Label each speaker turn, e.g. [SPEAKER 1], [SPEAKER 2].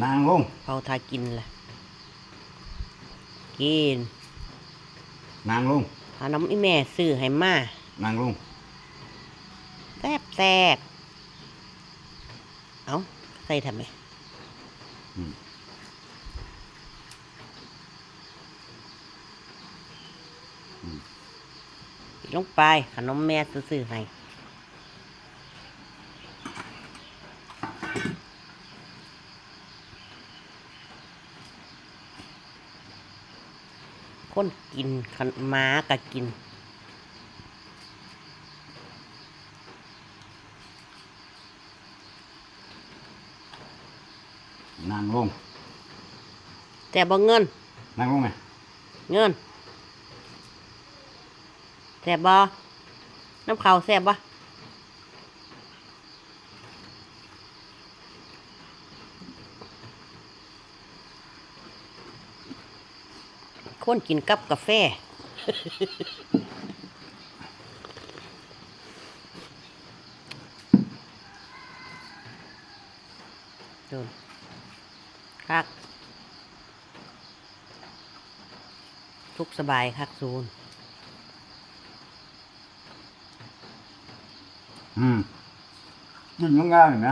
[SPEAKER 1] นางลง
[SPEAKER 2] เผาทากินล่ะกิน
[SPEAKER 1] นางลง
[SPEAKER 2] พาน้ำอีแม่ซื้อให้มานา
[SPEAKER 1] งลง
[SPEAKER 2] แซ่บแซ่บเอาใส่ทำไม
[SPEAKER 1] อืม
[SPEAKER 2] ลงไปขนมแม่ซื้อๆให้ คนกินขนม้าก็กิน
[SPEAKER 1] นางลง
[SPEAKER 2] แต่บ่เงิน
[SPEAKER 1] นางลงไหม
[SPEAKER 2] เงินแซ่บบ่น้ำข้าวแซ่บบ่ คนกินกับกาแฟ โดนคัก ทุกสบายคักซูน
[SPEAKER 1] อืมกินง่ายๆเห็นไหม